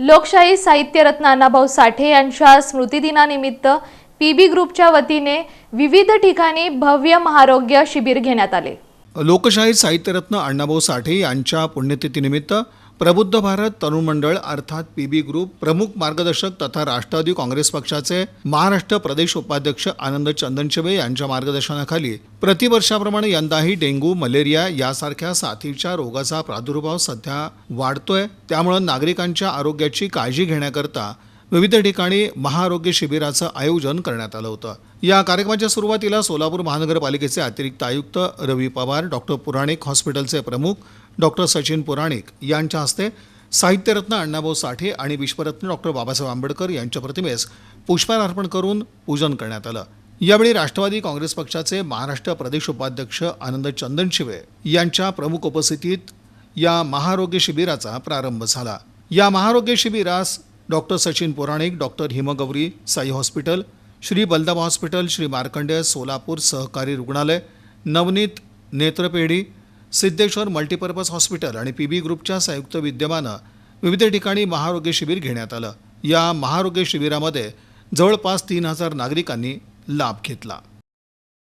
लोकशाही साहित्यरत्न अण्णाभाऊ साठे यांच्या स्मृतिदिनानिमित्त पी बी ग्रुपच्या वतीने विविध ठिकाणी भव्य महारोग्य शिबिर घेण्यात आले. लोकशाही साहित्यरत्न अण्णाभाऊ साठे यांच्या पुण्यतिथीनिमित्त प्रबुद्ध भारत तरुण मंडळ अर्थात पी बी ग्रुप प्रमुख मार्गदर्शक तथा राष्ट्रवादी काँग्रेस पक्षाचे महाराष्ट्र प्रदेश उपाध्यक्ष आनंद चंदनशिवे यांच्या मार्गदर्शनाखाली प्रतिवर्षाप्रमाणे यंदाही डेंग्यू मलेरिया यासारख्या साथीच्या रोगाचा प्रादुर्भाव सध्या वाढतोय. त्यामुळं नागरिकांच्या आरोग्याची काळजी घेण्याकरता विविध ठिकाणी महाआरोग्य शिबिराचं आयोजन करण्यात आलं होतं. या कार्यक्रमाच्या सुरुवातीला सोलापूर महानगरपालिकेचे अतिरिक्त आयुक्त रवी पवार डॉक्टर पुराणिक हॉस्पिटलचे प्रमुख डॉक्टर सचिन पुराणिक यांच्या हस्ते साहित्यरत्न अण्णाभाऊ साठे आणि विश्वरत्न डॉक्टर बाबासाहेब आंबेडकर यांच्या प्रतिमेस पुष्पहार अर्पण करून पूजन करण्यात आलं. यावेळी राष्ट्रवादी काँग्रेस पक्षाचे महाराष्ट्र प्रदेश उपाध्यक्ष आनंद चंदनशिवे यांच्या प्रमुख उपस्थितीत या महाआरोग्य शिबिराचा प्रारंभ झाला. या महाआरोग्य शिबिरास doctor Sachin Puranik doctor Himgauri Sai hospital Shri Baldaba hospital Shri Markandey Solapur सहकारी रुग्णालय नवनीत नेत्रपेढी सिद्धेश्वर मल्टीपर्पज हॉस्पिटल आणि पी बी ग्रुपच्या संयुक्त विद्यमानं विविध ठिकाणी महारोग्य शिबिर घेण्यात आलं. या महारोग्य शिबिरामध्ये जवळपास तीन हजार नागरिकांनी लाभ घेतला.